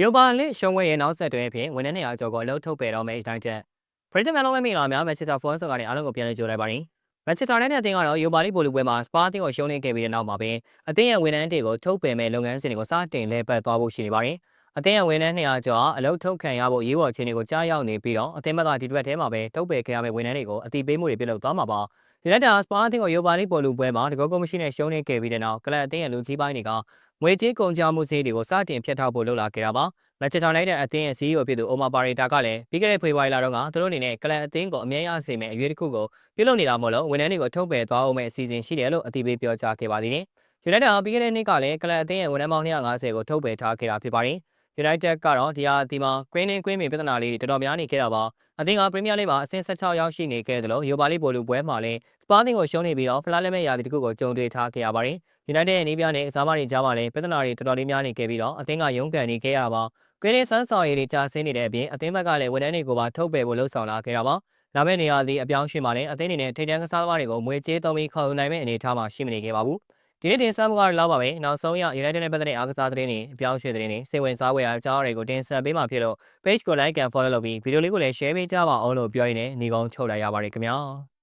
ယူပါလစ်ရှုံးဝဲရဲ့နောက်ဆက်တွဲအဖြစ်ဝန်ထမ်း200ကျော်ကိုအလုပ်ထုတ်ပယ်တော့မယ့်အတိုင်းချက်ပရိသတ်များလုံးဝမိလာများမန်ချက်စတာဖော့ဆော့ကနေအားလုံးကိုပြန်လည်ကြိုလိုက်ပါတယ်မန်ချက်စတာနဲ့အသင်းကတော့ယူပါလစ်ပိုလူပွဲမှာစပါးအသင်းကိုရှုံးနေခဲ့ပြီးတဲ့နောက်မှာပဲအသင်းရဲ့ဝန်ထမ်းတွေကိုထုတ်ပယ်မဲ့လုပ်ငန်းစဉ်တွေကိုစတင်လဲပတ်သွားဖို့ရှိနေပါတယ်အသင်းရဲ့ဝန်ထမ်း200ကျော်အလုပ်ထုတ်ခံရဖို့ရေးပေါ်အခြေအနေကိုကြားရောက်နေပြီးတော့အသင်းဘက်ကဒီတစ်ပတ်ထဲမှာပဲထုတ်ပယ်ခဲ့ရမယ့်ဝန်ထမ်းတွေကိုအတိပေးမှုတွေပြုလုပ်သွားမှာပါ ဒီလက်တာစပါးအသင်းကိုယူပါလစ်ပိုလူပွဲမှာတကောကောမရှိနဲ့ရှုံးနေခဲ့ပြီးတဲ့နောက်ကလပ်အသင်းရဲ့လူကြီးပိုင်းတွေကငွေကြေးကုန်ကြမှုစည်းတွေကိုစတင်ဖျက်ထောက်ဖို့လုပ်လာခဲ့တာပါမန်ချက်စတာလိုက်တဲ့အသင်းရဲ့ CEO ဖြစ်သူအိုမာပါရီတာကလည်းပြီးခဲ့တဲ့ဖေဖော်ဝါရီလတုန်းကသူတို့အနေနဲ့ကလန်အသင်းကိုအမြဲရစေမယ့်အရွေးတစ်ခုကိုပြုလုပ်နေတာမို့လို့ဝန်ထမ်းတွေကိုထုတ်ပယ်သွားအောင်မဲ့အစီအစဉ်ရှိတယ်လို့အသိပေးပြောကြားခဲ့ပါသေးတယ်။ United ကပြီးခဲ့တဲ့နှစ်ကလည်းကလန်အသင်းရဲ့ဝန်ထမ်းပေါင်း250ကိုထုတ်ပယ်ထားခဲ့တာဖြစ်ပါတယ်။ United ကတော့ဒီဟာဒီမှာ Queen နဲ့ Queen မြေပြဿနာလေးတွေတော်တော်များနေခဲ့တာပါ။အသင်းက Premier League မှာအဆင့်16ရောက်ရှိနေခဲ့တယ်လို့ Europa League ပိုလူပွဲမှာလည်းစပါးတင်ကိုရှုံးနေပြီးတော့ဖလားလက်မဲ့ရာသီတစ်ခုကိုကြုံတွေ့ထားခဲ့ရပါတယ်။ United ရဲ့နေပြနဲ့ကစားမတွေကြားမှာလည်းပြဿနာတွေတော်တော်လေးများနေခဲ့ပြီးတော့အသင်းကရုန်းကန်နေခဲ့ရတာပါ။ Queen နဲ့စမ်းဆောင်ရည်တွေကြာဆင်းနေတဲ့အပြင်အသင်းဘက်ကလည်းဝန်ထမ်းတွေကိုပါထုတ်ပယ်ဖို့လှုံ့ဆော်လာခဲ့တာပါ။လာမယ့်နေရာဒီအပြောင်းရွှေ့မှာလည်းအသင်းအနေနဲ့ထိပ်တန်းကစားသမားတွေကိုမွေကြေးသုံးပြီးခေါ်ယူနိုင်မယ့်အနေအထားမှာရှိမနေခဲ့ပါဘူး။ ဒီနေ့တင်ဆက်မှုကတော့လောက်ပါပဲ။နောက်ဆုံးရ United နဲ့ပတ်သက်တဲ့အားကစားသတင်းတွေအပြောင်းရွှေ့သတင်းတွေစိတ်ဝင်စားဖွယ်အကြောင်းအရာတွေကိုတင်ဆက်ပေးမှာဖြစ်လို့ page ကို like and follow လုပ်ပြီးဗီဒီယိုလေးကိုလည်း share ပေးကြပါအောင်လို့ပြောရင်းနဲ့ညီကုန်းချုပ်လိုက်ရပါတယ်ခင်ဗျာ။